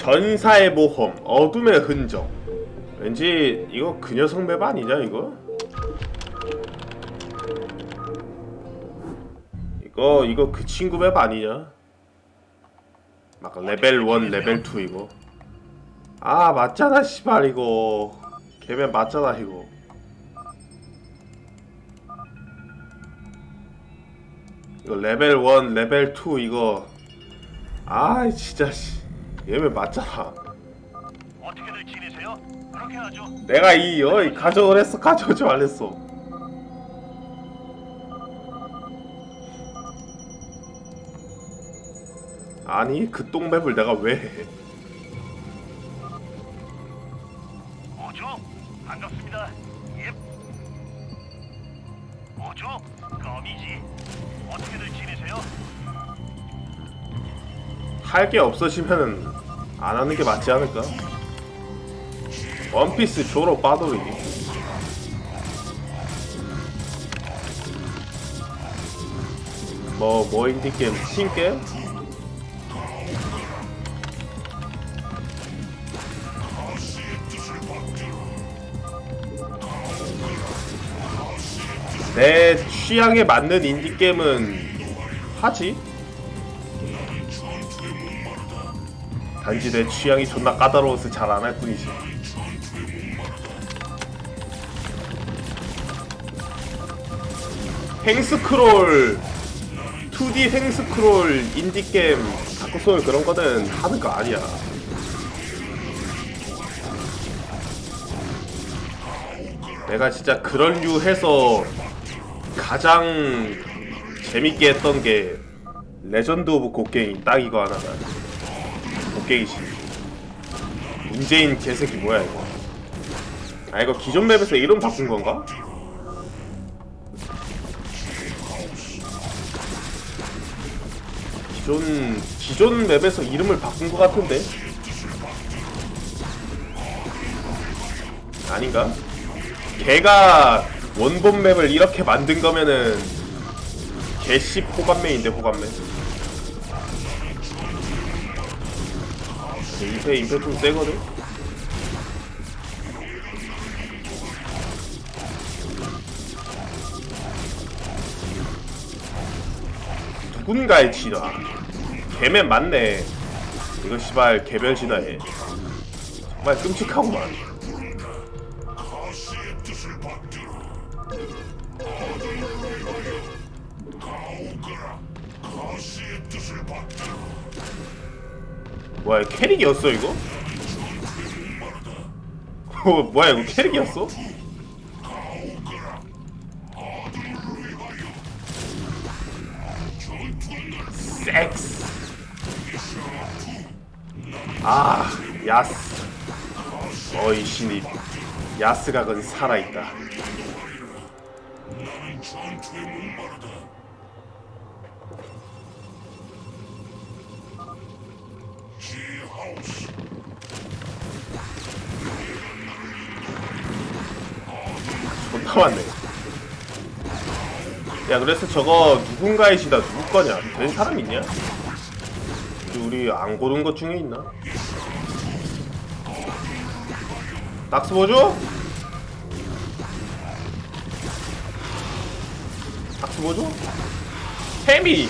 전사의 모험, 어둠의 흔적. 왠지 이거 그 녀석 맵 아니냐 이거? 이거 이거 그 친구 맵 아니냐? 막 레벨 1, 레벨 2 이거. 아 맞잖아 씨발 이거. 걔맵 맞잖아 이거. 이거 레벨 1, 레벨 2 이거. 아 진짜 씨. 얘맵 맞잖아. 어떻게들 지내세요? 그렇게 하죠. 내가 이 어이 가져오랬어 가져오지 말랬어 아니 그 똥맵을 내가 왜 해? 할 게 없어지면은 안 하는 게 맞지 않을까? 원피스 졸업 빠돌이기 뭐, 뭐 인디게임? 스팀게임? 내 취향에 맞는 인디게임은 하지? 단지 내 취향이 존나 까다로워서 잘 안 할 뿐이지. 횡스크롤 2D 횡스크롤 인디게임 다크소울 그런 거는 하는 거 아니야. 내가 진짜 그런 류 해서 가장 재밌게 했던 게 레전드 오브 곡괭이 딱 이거 하나다. 곡괭이씨 문재인 개새끼 뭐야 이거 아 이거 기존 맵에서 이름 바꾼 건가? 기존 기존 맵에서 이름을 바꾼 것 같은데 아닌가? 걔가 원본 맵을 이렇게 만든 거면은 개씨 호감맨인데 호감맨 임페 임페 좀 세거든. 누군가의 진화. 개맨 맞네. 이거 씨발 개별 진화해. 정말 끔찍하구만. 뭐야 캐릭이었어 이거? 어, 뭐야 이거 캐릭이었어? 섹스 아 야스 어이 신입 야스각은 살아있다 존나 많네 야 그래서 저거 누군가의 시다 누구 거냐 된 사람 있냐? 우리 안 고른 것 중에 있나? 낙스 보죠? 낙스 보죠? 해미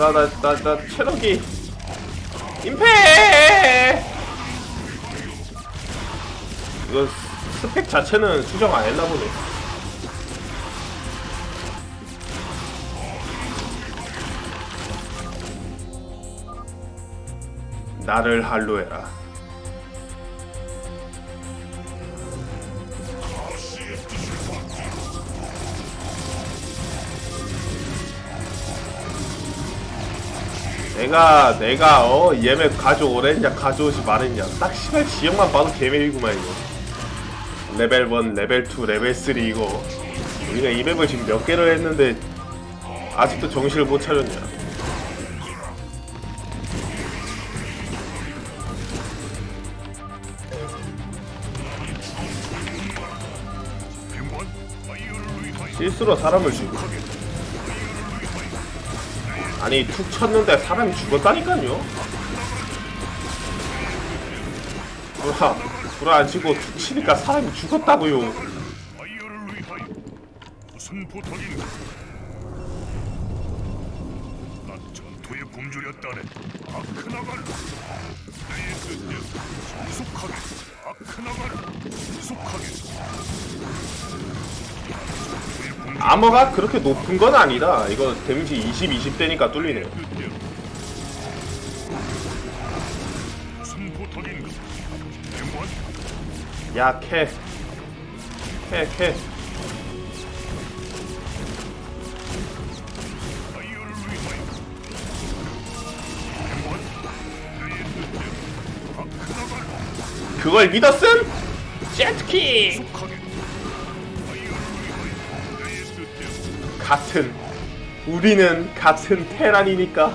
나 나 나 나 체력이 임페 이거 스펙 자체는 수정 안 했나 보네. 나를 할로해라 내가 내가 어 얘맵 가져오랬냐 가져오지 말했냐. 딱 시발 지역만 봐도 개맵이구만 이거. 레벨 1 레벨 2 레벨 3 이거. 우리가 이 맵을 지금 몇 개를 했는데 아직도 정신을 못 차렸냐. 실수로 사람을 죽여 아니 툭 쳤는데 사람이 죽었다니까요. 불화 불화 안 치고 툭 치니까 사람이 죽었다고요. 뜻대로 신속하게. 아크나갈 신속하게 아머가 그렇게 높은 건 아니다 이거 데미지 20, 20대니까 뚫리네요 야, 캐. 캐, 캐. 그걸 믿었음? 제트키! 같은. 우리는 같은 테란이니까.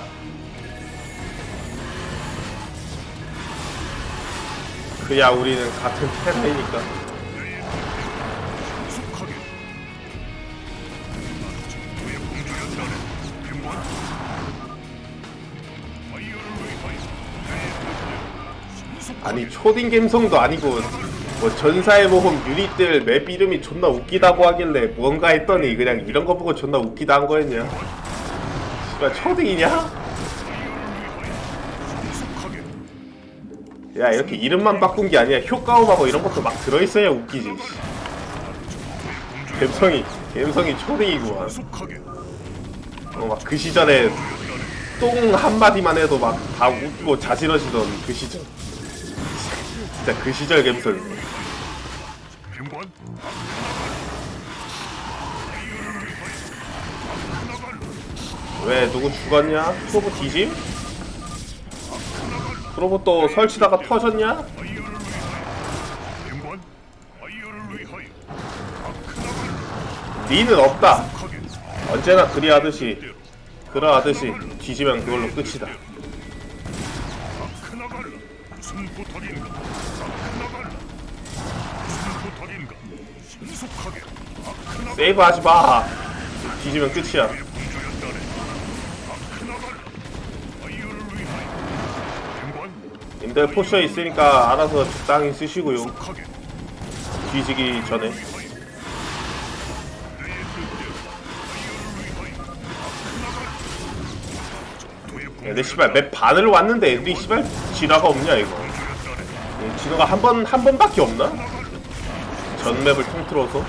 그야 우리는 같은 테란이니까. 아니, 초딩 감성도 아니고, 뭐, 전사의 모험 유닛들 맵 이름이 존나 웃기다고 하길래 뭔가 했더니 그냥 이런 거 보고 존나 웃기다 한 거였냐? 씨발, 초딩이냐? 야 이렇게 이름만 바꾼 게 아니야. 효과음하고 이런 것도 막 들어있어야 웃기지 감성이 감성이 초딩이구만. 어, 막 그 시절에 똥 한마디만 해도 막 다 웃고 자지러지던 그 시절. 진짜 그 시절 행관 왜 누구 죽었냐? 프로보 뒤짐? 프로보 또 설치다가 터졌냐? 리는 없다 언제나 그리하듯이 그러하듯이 뒤지면 그걸로 끝이다 세이브 하지 마. 뒤지면 끝이야. 님들 포셔 있으니까 알아서 적당히 쓰시고요. 뒤지기 전에. 근데 씨발 맵 반을 왔는데 애들이 씨발 진화가 없냐 이거? 음, 진화가 한 번 한 번밖에 없나? 전 맵을 통틀어서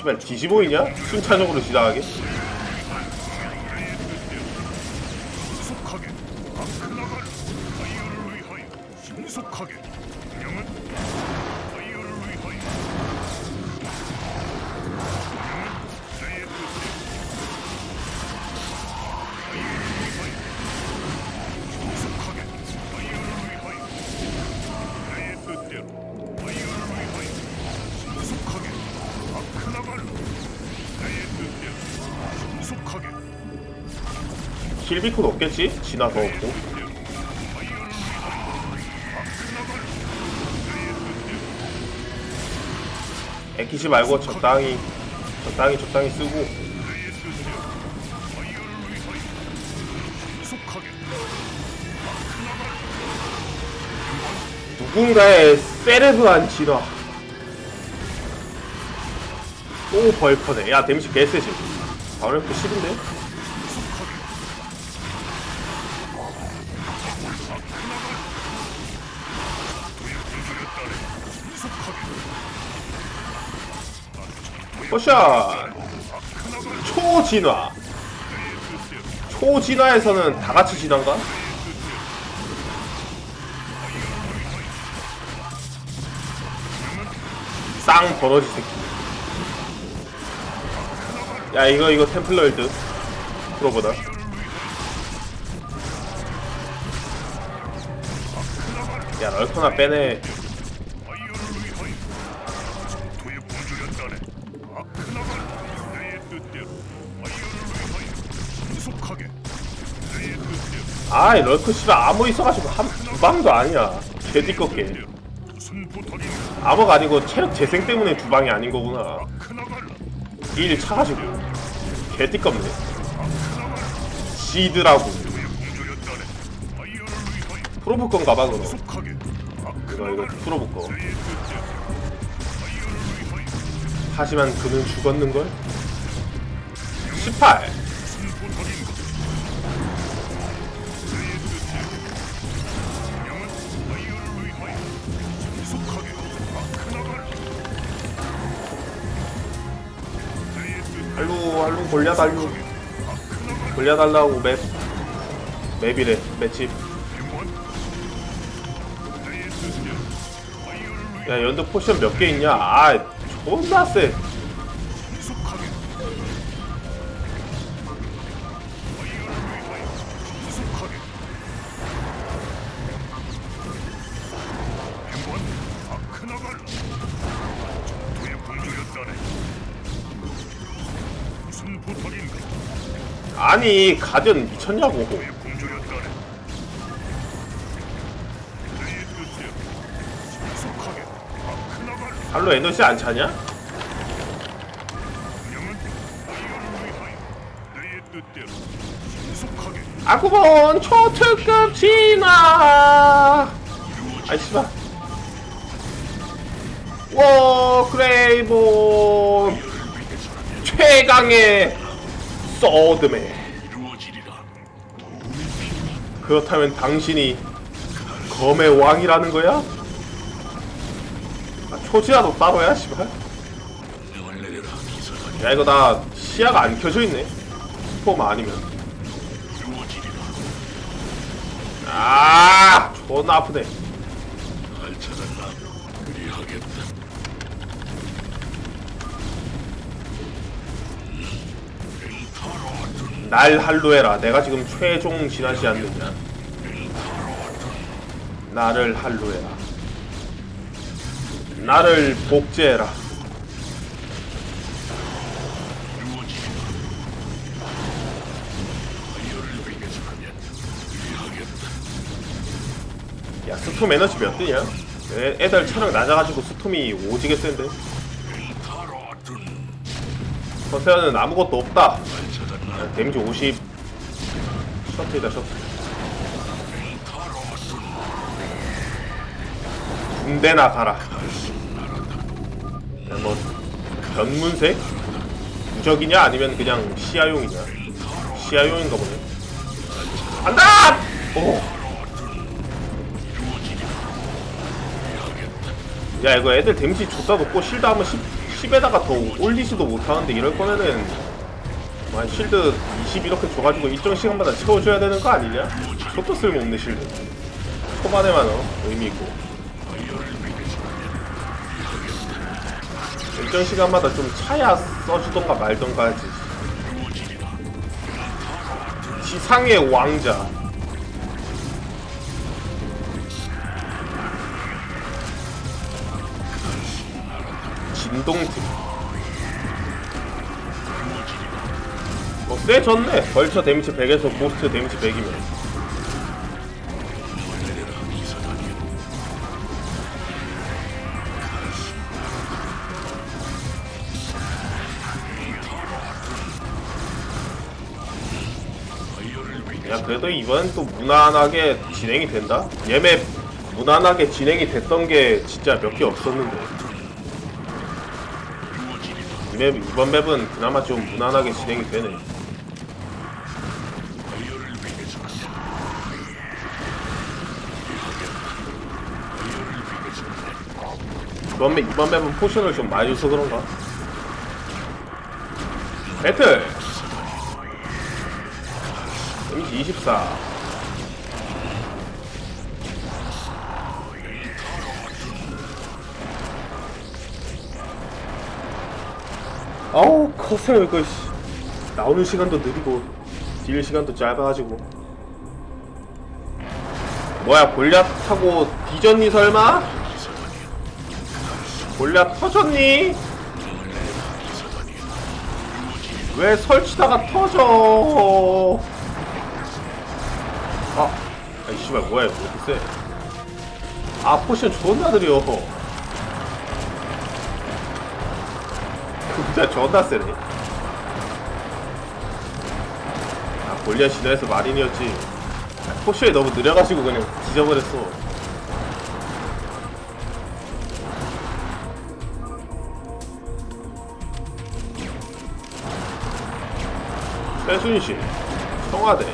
씨발 뒤집어이냐? 순차적으로 지나가게? 킬비콘 없겠지? 더 없고. 애키지 말고 적당히 적당히 적당히 쓰고. 누군가의 세레브한 진화 또 벌퍼네. 야 데미지 개세지. 바울프 싫은데? 포션 초진화. 초진화에서는 다 같이 진화인가? 쌍 버러지 새끼. 야 이거 이거 템플러일 듯 프로보다. 야 럴커나 빼네 아이 럴커 씨발 아무 있어가지고 한두 방도 아니야 개띠껍게? 암호가 아니고 체력 재생 때문에 두 방이 아닌 거구나. 1 차가지고 공주였다네. 아이어를 위하여 프로브 건 가 봐 그럼. 이거 이거. 프로브 거 하지만 그는 죽었는걸 18 너의 뜻대로. 할루 할루 골려 달루 아크나갈라. 골려 달라고 맵 맵이래 맵집 야 연두 포션 몇 개 있냐 아 존나 세 아니 가든 미쳤냐고. 할루 에너지 안 차냐? 아구본 초특급 진화 아이 씨발 워 그레이본 최강의 소드맨 그렇다면 당신이 검의 왕이라는 거야? 아, 초지라도 따로야 씨발. 야 이거 나 시야가 안 켜져 있네. 스포마 아니면. 아 존나 아프네. 날 할로해라. 내가 지금 최종 진화시 않느냐. 나를 할로해라. 나를 복제해라. 야 스톰 에너지 몇 뜨냐? 애, 애들 체력 낮아가지고 스톰이 오지게 센데. 서세아는 아무것도 없다. 야, 데미지 50 셔틀이다 셔틀 군대나 가라 야, 뭐 변문색? 무적이냐 아니면 그냥 시야용이냐 시야용인가 보네 간다! 오. 야 이거 애들 데미지 줬다 놓고 실드 한번 10, 10에다가 더 올리지도 못하는데 이럴 거면은 만 실드 20 이렇게 줘가지고 일정 시간마다 채워줘야 되는 거 아니냐? 그것도 쓸모없네 실드. 초반에만 어 의미 있고. 일정 시간마다 좀 차야 써주던가 말던가 하지. 지상의 왕자. 진동팀 세졌네. 벌처 데미지 100에서 고스트 데미지 100이면. 야 그래도 이번엔 또 무난하게 진행이 된다? 얘맵 무난하게 진행이 됐던 게 진짜 몇 개 없었는데. 이 맵, 이번 맵은 그나마 좀 무난하게 진행이 되네 이번 맵, 이번 맵은 포션을 좀 많이 줘서 그런가? 배틀! 데미지 24 아우 커세요 이거 씨. 나오는 시간도 느리고 딜 시간도 짧아가지고 뭐야 골리앗하고 뒤졌니 설마? 골리앗 터졌니? 왜 설치다가 터져? 아, 아이 씨발 뭐야 이거 세? 아 포션 존나 느려 진짜 존나 세네 아 골리앗 신화에서 마린이었지 아, 포션이 너무 느려가지고 그냥 뒤져버렸어 최순실 청와대.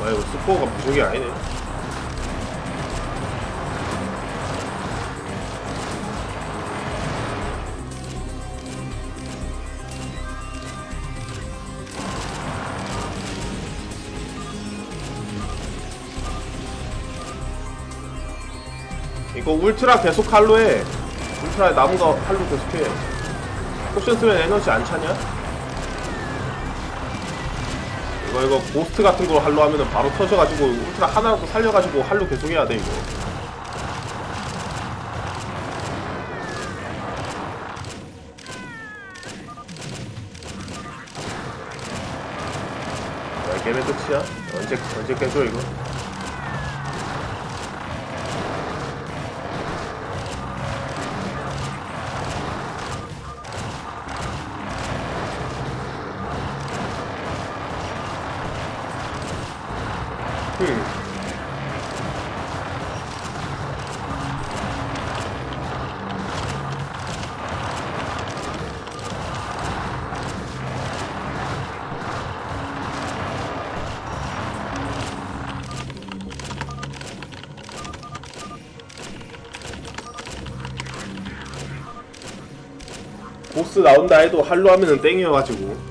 와 이거 스코어가 무적이 아니네 이거 울트라 계속 할로 해 남은 거 할로 계속 해 포션 쓰면 에너지 안 차냐? 이거 이거 고스트 같은 거 할로 하면은 바로 터져가지고 울트라 하나라도 살려가지고 할로 계속 해야 돼 이거 야 걔네 끝이야? 언제 언제 깨줘 이거? 보스 나온다 해도 할로 하면은 땡이어가지고.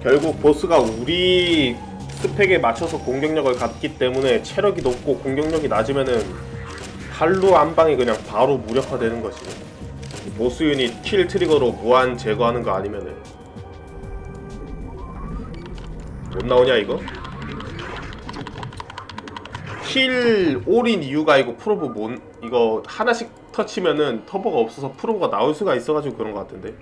결국 보스가 우리 스펙에 맞춰서 공격력을 갖기 때문에 체력이 높고 공격력이 낮으면은 한 방에 그냥 바로 무력화되는 것이 보스 유닛 킬 트리거로 무한 제거하는 거 아니면은. 못 나오냐 이거? 킬 올인 이유가 이거 프로브 못 이거 하나씩 터치면은 터보가 없어서 프로브가 나올 수가 있어가지고 그런 것 같은데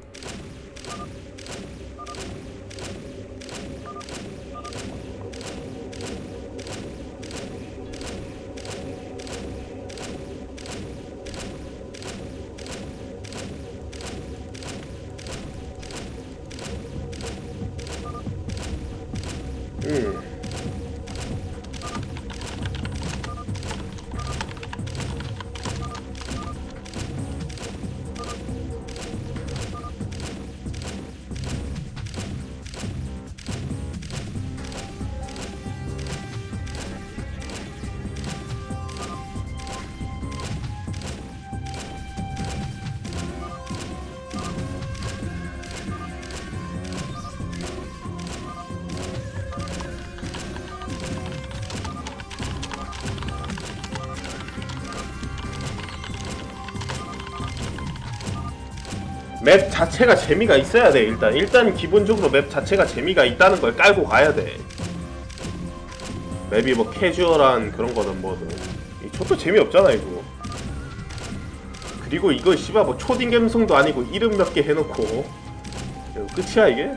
자체가 재미가 있어야 돼 일단. 일단 기본적으로 맵 자체가 재미가 있다는 걸 깔고 가야 돼. 맵이 뭐 캐주얼한 그런 거든 뭐든. 이 초도 재미없잖아 이거. 그리고 이거 씨발 뭐 초딩 감성도 아니고 이름 몇 개 해놓고. 끝이야 이게?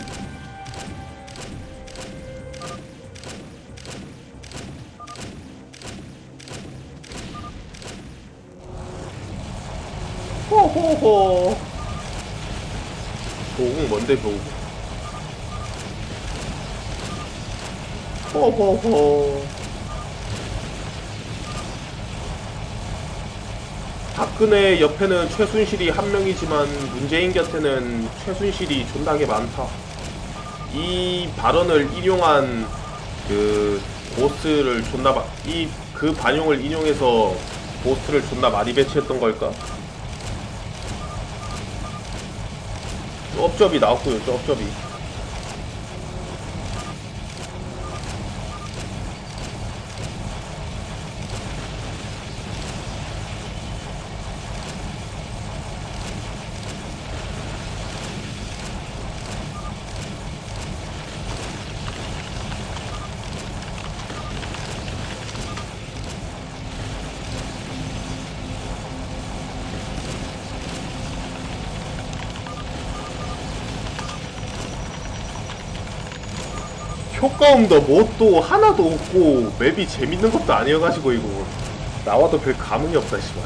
호호호 조국 뭔데 조국 호호호. 박근혜 옆에는 최순실이 한 명이지만 문재인 곁에는 최순실이 존나게 많다. 이 발언을 인용한 그 보스를 존나 이 그 반용을 인용해서 보스를 존나 많이 배치했던 걸까? 쩝쩝이 나왔고요 쩝쩝이 효과음도 뭣도 하나도 없고 맵이 재밌는 것도 아니어가지고 이거 나와도 별 감흥이 없다 씨발.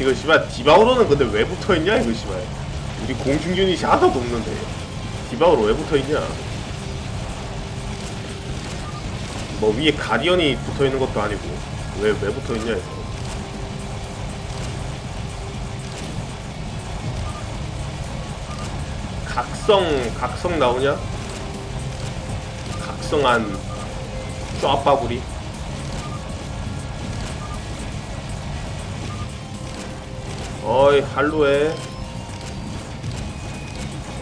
이거 씨발 디바우로는 근데 왜 붙어있냐 이거 씨발. 우리 공중 유닛이 하나도 없는데. 디바우로 왜 붙어있냐. 뭐 위에 가디언이 붙어있는 것도 아니고 왜 왜 붙어있냐 이거 각성 각성 나오냐? 각성한 쫙바구리. 어이 할루해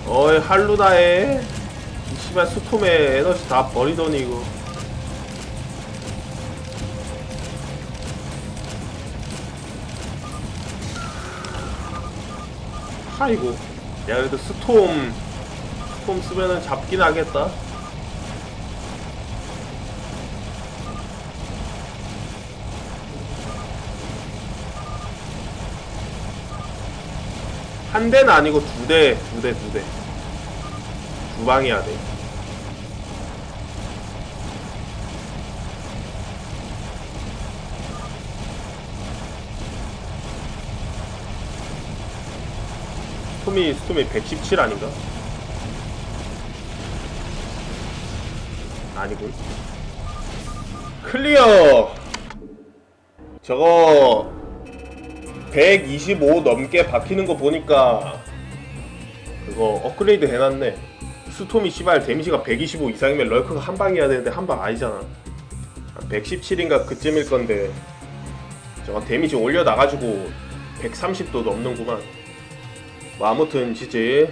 어이 할루다해 이 씨발 스톰에 에너지 다 버리더니 이거. 아이고. 야 그래도 스톰 스톰 쓰면은 잡긴 하겠다 한 대는 아니고 두 대, 두 대, 두 대. 두 방이야 돼. 스톰이 스톰이 117 아닌가? 아니군. 클리어. 저거 125 넘게 박히는 거 보니까 그거 업그레이드 해놨네. 스톰이 씨발 데미지가 125 이상이면 럴크가 한 방이어야 되는데 한 방 아니잖아. 117인가 그쯤일 건데 저거 데미지 올려 나가지고 130도 넘는구만. 뭐 아무튼 지지